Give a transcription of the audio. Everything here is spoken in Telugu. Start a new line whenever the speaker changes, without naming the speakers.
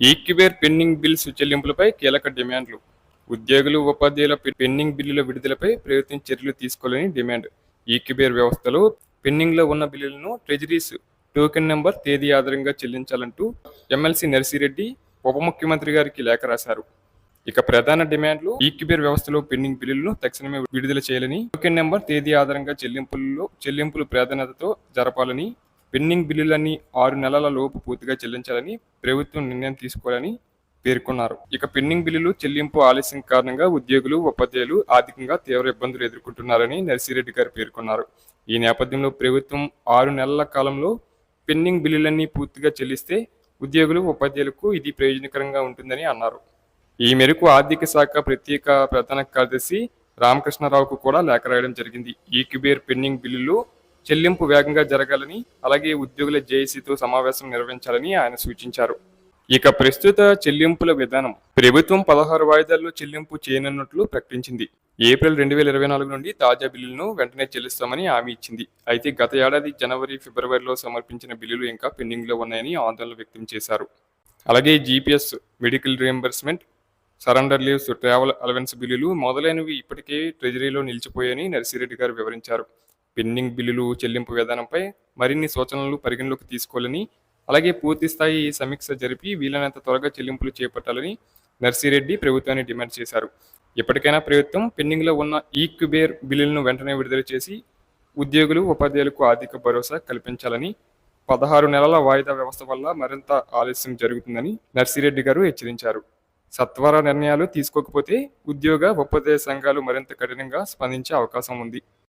ఈక్యుబేర్ పెండింగ్ బిల్స్ చెల్లింపులపై కీలక డిమాండ్లు. ఉద్యోగులు ఉపాధ్యాయుల పెండింగ్ బిల్లుల విడుదలపై ప్రభుత్వం చర్యలు తీసుకోవాలని డిమాండ్. ఈక్యుబేర్ వ్యవస్థలో పెండింగ్లో ఉన్న బిల్లులను ట్రెజరీస్ టోకెన్ నెంబర్ తేదీ ఆధారంగా చెల్లించాలంటూ ఎమ్మెల్సీ నర్సిరెడ్డి ఉప ముఖ్యమంత్రి గారికి లేఖ రాశారు. ఇక ప్రధాన డిమాండ్లు ఈక్యుబేర్ వ్యవస్థలో పెండింగ్ బిల్లులను తక్షణమే విడుదల చేయాలని టోకెన్ నెంబర్ తేదీ ఆధారంగా చెల్లింపుల్లో చెల్లింపులు ప్రాధాన్యతతో జరపాలని పెండింగ్ బిల్లులన్నీ ఆరు నెలల లోపు పూర్తిగా చెల్లించాలని ప్రభుత్వం నిర్ణయం తీసుకోవాలని పేర్కొన్నారు. ఇక పెండింగ్ బిల్లులు చెల్లింపు ఆలస్యం కారణంగా ఉద్యోగులు ఉపాధ్యాయులు ఆర్థికంగా తీవ్ర ఇబ్బందులు ఎదుర్కొంటున్నారని నర్సిరెడ్డి గారు పేర్కొన్నారు. ఈ నేపథ్యంలో ప్రభుత్వం ఆరు నెలల కాలంలో పెండింగ్ బిల్లులన్నీ పూర్తిగా చెల్లిస్తే ఉద్యోగులు ఉపాధ్యాయులకు ఇది ప్రయోజనకరంగా ఉంటుందని అన్నారు. ఈ మేరకు ఆర్థిక శాఖ ప్రత్యేక ప్రధాన కార్యదర్శి రామకృష్ణారావుకు కూడా లేఖ రాయడం జరిగింది. ఈ క్యుబేర్ పెండింగ్ బిల్లులు చెల్లింపు వేగంగా జరగాలని అలాగే ఉద్యోగుల జేఏసీతో సమావేశం నిర్వహించాలని ఆయన సూచించారు. ఇక ప్రస్తుత చెల్లింపుల విధానం ప్రభుత్వం పదహారు వాయిదాల్లో చెల్లింపు చేయనున్నట్లు ప్రకటించింది. ఏప్రిల్ రెండు వేల ఇరవై నాలుగు నుండి తాజా బిల్లులను వెంటనే చెల్లిస్తామని హామీ ఇచ్చింది. అయితే గత ఏడాది జనవరి ఫిబ్రవరిలో సమర్పించిన బిల్లులు ఇంకా పెండింగ్లో ఉన్నాయని ఆందోళన వ్యక్తం చేశారు. అలాగే GPS medical reimbursement surrender leaves travel allowance బిల్లులు మొదలైనవి ఇప్పటికే ట్రెజరీలో నిలిచిపోయాయని నర్సిరెడ్డి గారు వివరించారు. పెండింగ్ బిల్లులు చెల్లింపు విధానంపై మరిన్ని సూచనలు పరిగణలోకి తీసుకోవాలని అలాగే పూర్తి స్థాయి సమీక్ష జరిపి వీలైనంత త్వరగా చెల్లింపులు చేపట్టాలని నర్సిరెడ్డి ప్రభుత్వాన్ని డిమాండ్ చేశారు. ఇప్పటికైనా ప్రభుత్వం పెండింగ్లో ఉన్న ఈ క్యుబేర్ బిల్లులను వెంటనే విడుదల చేసి ఉద్యోగులు ఉపాధ్యాయులకు ఆర్థిక భరోసా కల్పించాలని పదహారు నెలల వాయిదా వ్యవస్థ వల్ల మరింత ఆలస్యం జరుగుతుందని నర్సిరెడ్డి గారు హెచ్చరించారు. సత్వర నిర్ణయాలు తీసుకోకపోతే ఉద్యోగ ఉపాధ్యాయ సంఘాలు మరింత కఠినంగా స్పందించే అవకాశం ఉంది.